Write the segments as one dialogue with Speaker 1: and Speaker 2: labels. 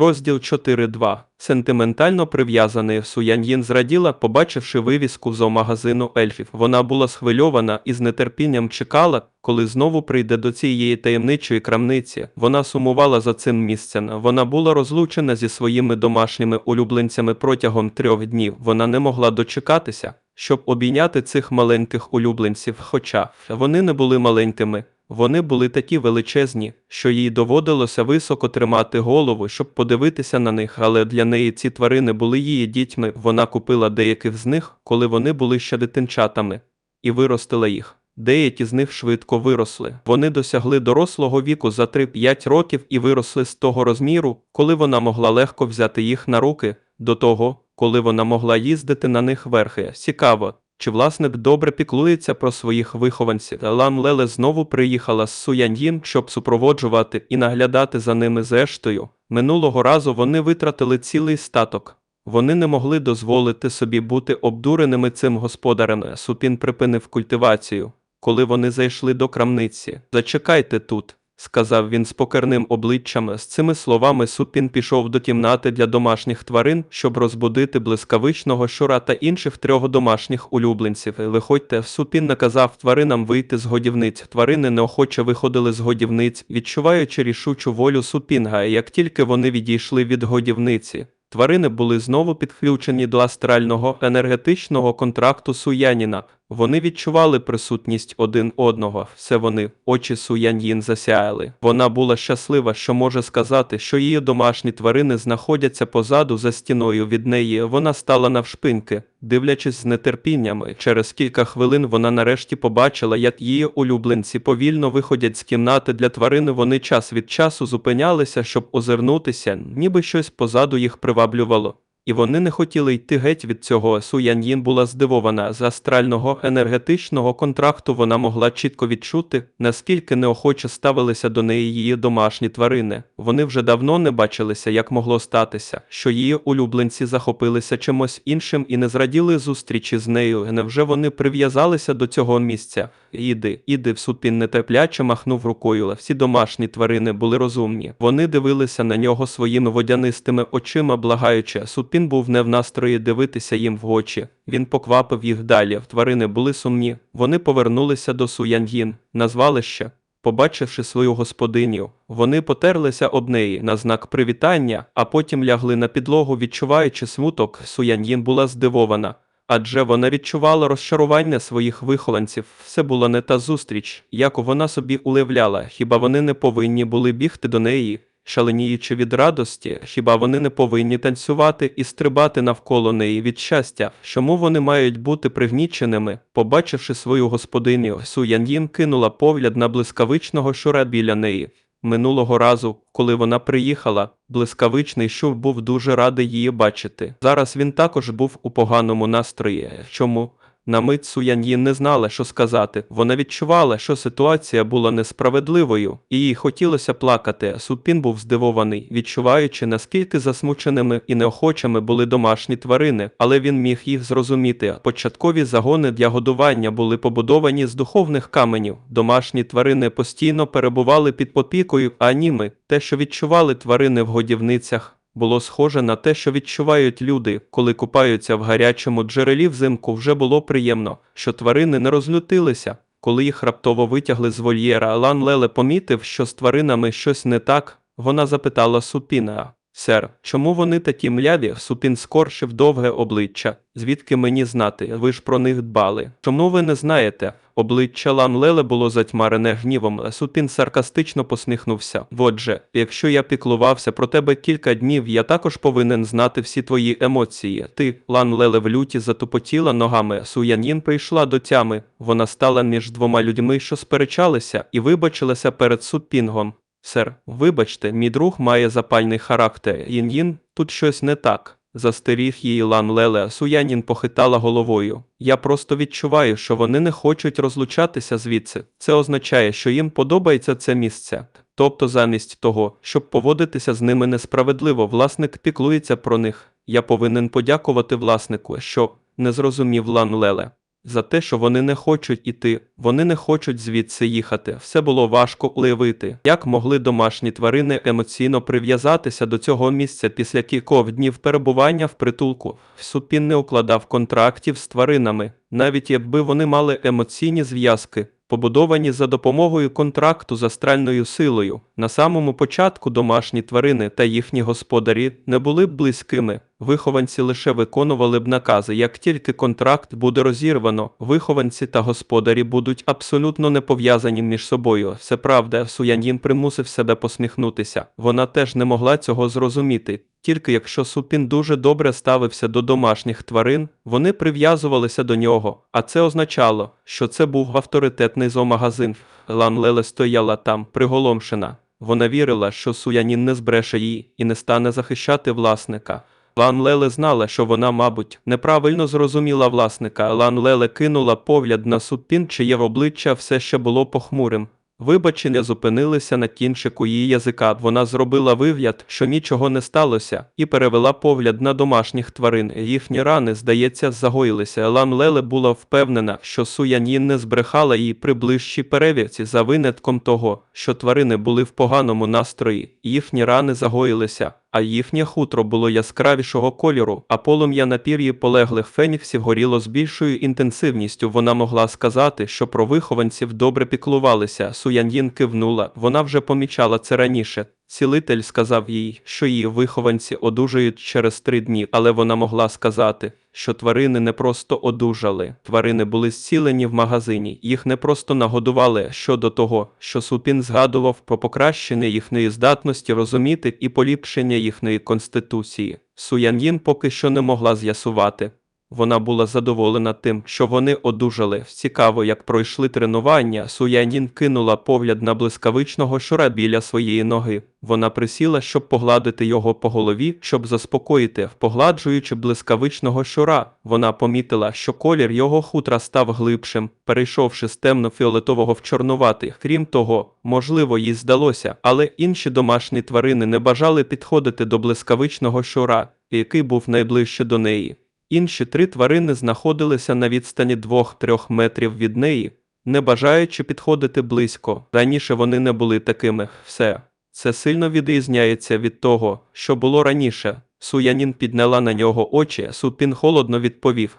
Speaker 1: Розділ 4.2. Сентиментально прив'язаний Суяньїн зраділа, побачивши вивіску зоомагазину ельфів. Вона була схвильована і з нетерпінням чекала, коли знову прийде до цієї таємничої крамниці. Вона сумувала за цим місцем. Вона була розлучена зі своїми домашніми улюбленцями протягом трьох днів. Вона не могла дочекатися, щоб обійняти цих маленьких улюбленців, хоча вони не були маленькими. Вони були такі величезні, що їй доводилося високо тримати голову, щоб подивитися на них, але для неї ці тварини були її дітьми. Вона купила деяких з них, коли вони були ще дитинчатами, і виростила їх. Деякі з них швидко виросли. Вони досягли дорослого віку за 3-5 років і виросли з того розміру, коли вона могла легко взяти їх на руки, до того, коли вона могла їздити на них верхи. Цікаво, чи власник добре піклується про своїх вихованців? Лан Леле знову приїхала з Суяньїн, щоб супроводжувати і наглядати за ними зрештою. Минулого разу вони витратили цілий статок. Вони не могли дозволити собі бути обдуреними цим господарем. Супін припинив культивацію. Коли вони зайшли до крамниці, зачекайте тут, сказав він з покерним обличчям. З цими словами Супін пішов до кімнати для домашніх тварин, щоб розбудити блискавичного щура та інших трьох домашніх улюбленців. Виходьте, Супін наказав тваринам вийти з годівниць. Тварини неохоче виходили з годівниць, відчуваючи рішучу волю Супінга. Як тільки вони відійшли від годівниці, Тварини були знову підключені до астрального енергетичного контракту Суяніна. Вони відчували присутність один одного. Все вони, очі Суяньїн засяяли. Вона була щаслива, що може сказати, що її домашні тварини знаходяться позаду за стіною від неї. Вона стала навшпиньки, дивлячись з нетерпінням. Через кілька хвилин вона нарешті побачила, як її улюбленці повільно виходять з кімнати для тварини. Вони час від часу зупинялися, щоб озирнутися, ніби щось позаду їх приваблювало. І вони не хотіли йти геть від цього. Суяньїн була здивована з астрального енергетичного контракту. Вона могла чітко відчути, наскільки неохоче ставилися до неї її домашні тварини. Вони вже давно не бачилися, як могло статися, що її улюбленці захопилися чимось іншим і не зраділи зустрічі з нею. Невже вони прив'язалися до цього місця? Іди, іди в супін нетерпляче махнув рукою. Всі домашні тварини були розумні. Вони дивилися на нього своїми водянистими очима, благаючи. Супін був не в настрої дивитися їм в очі. Він поквапив їх далі. Тварини були сумні. Вони повернулися до Суяньїн, на звалище. Побачивши свою господиню, вони потерлися об неї на знак привітання, а потім лягли на підлогу, відчуваючи смуток. Суяньїн була здивована. Адже вона відчувала розчарування своїх вихованців. Все було не та зустріч, яку вона собі уявляла. Хіба вони не повинні були бігти до неї, шаленіючи від радості, хіба вони не повинні танцювати і стрибати навколо неї від щастя? Чому вони мають бути пригніченими? Побачивши свою господиню, Суяньїн кинула погляд на блискавичного щура біля неї. Минулого разу, коли вона приїхала, блискавичний щур був дуже радий її бачити. Зараз він також був у поганому настрої. Чому? На мить Суяньїн не знала, що сказати. Вона відчувала, що ситуація була несправедливою, і їй хотілося плакати. Супін був здивований, відчуваючи, наскільки засмученими і неохочими були домашні тварини, але він міг їх зрозуміти. Початкові загони для годування були побудовані з духовних каменів. Домашні тварини постійно перебували під попікою, а німи, те, що відчували тварини в годівницях, було схоже на те, що відчувають люди, коли купаються в гарячому джерелі взимку, вже було приємно, що тварини не розлютилися. Коли їх раптово витягли з вольєра, Лан Леле помітив, що з тваринами щось не так. Вона запитала Супіна. Сер, чому вони такі мляві? Супін скоршив довге обличчя. Звідки мені знати? Ви ж про них дбали. Чому ви не знаєте? Обличчя Лан Леле було затьмарене гнівом. Супін саркастично посміхнувся. Отже, якщо я піклувався про тебе кілька днів, я також повинен знати всі твої емоції. Ти, Лан Леле в люті затупотіла ногами. Суянін прийшла до тями. Вона стала між двома людьми, що сперечалися, і вибачилася перед Супінгом. Сер, вибачте, мій друг має запальний характер. Їн-їн, тут щось не так. Застеріг її Лан Леле, Суянін похитала головою. Я просто відчуваю, що вони не хочуть розлучатися звідси. Це означає, що їм подобається це місце. Тобто, замість того, щоб поводитися з ними несправедливо, власник піклується про них. Я повинен подякувати власнику, що не зрозумів Лан Леле. За те, що вони не хочуть іти, вони не хочуть звідси їхати. Все було важко уявити, як могли домашні тварини емоційно прив'язатися до цього місця після кількох днів перебування в притулку. Супін не укладав контрактів з тваринами, навіть якби вони мали емоційні зв'язки. Побудовані за допомогою контракту з астральною силою. На самому початку домашні тварини та їхні господарі не були б близькими. Вихованці лише виконували б накази. Як тільки контракт буде розірвано, вихованці та господарі будуть абсолютно не пов'язані між собою. Все правда, Суянін примусив себе посміхнутися. Вона теж не могла цього зрозуміти. Тільки якщо Супін дуже добре ставився до домашніх тварин, вони прив'язувалися до нього, а це означало, що це був авторитетний зоомагазин. Лан Леле стояла там, приголомшена. Вона вірила, що Суянін не збреше її і не стане захищати власника. Лан Леле знала, що вона, мабуть, неправильно зрозуміла власника. Лан Леле кинула погляд на Супін, чиє обличчя все ще було похмурим. Вибачення зупинилися на кінчику її язика. Вона зробила вигляд, що нічого не сталося, і перевела погляд на домашніх тварин. Їхні рани, здається, загоїлися. Лан Леле була впевнена, що Суянін не збрехала їй при ближчій перевірці за винятком того, що тварини були в поганому настрої. Їхні рани загоїлися. А їхнє хутро було яскравішого кольору, а полум'я на пір'ї полеглих феніксів горіло з більшою інтенсивністю. Вона могла сказати, що про вихованців добре піклувалися. Суян'їн кивнула, вона вже помічала це раніше. Цілитель сказав їй, що її вихованці одужають через три дні, але вона могла сказати, що тварини не просто одужали. Тварини були зцілені в магазині, їх не просто нагодували щодо того, що Супін згадував про покращення їхньої здатності розуміти і поліпшення їхньої конституції. Суян'їн поки що не могла з'ясувати. Вона була задоволена тим, що вони одужали. Цікаво, як пройшли тренування. Суянін кинула погляд на блискавичного щура біля своєї ноги. Вона присіла, щоб погладити його по голові, щоб заспокоїти, погладжуючи блискавичного щура. Вона помітила, що колір його хутра став глибшим, перейшовши з темно-фіолетового в чорнуватий. Крім того, можливо, їй здалося, але інші домашні тварини не бажали підходити до блискавичного щура, який був найближче до неї. Інші три тварини знаходилися на відстані 2-3 метрів від неї, не бажаючи підходити близько. Раніше вони не були такими. Все. Це сильно відрізняється від того, що було раніше. Суянін підняла на нього очі, Супін холодно відповів.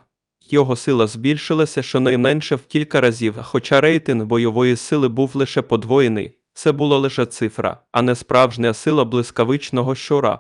Speaker 1: Його сила збільшилася щонайменше в кілька разів, хоча рейтинг бойової сили був лише подвоєний. Це була лише цифра, а не справжня сила блискавичного щура.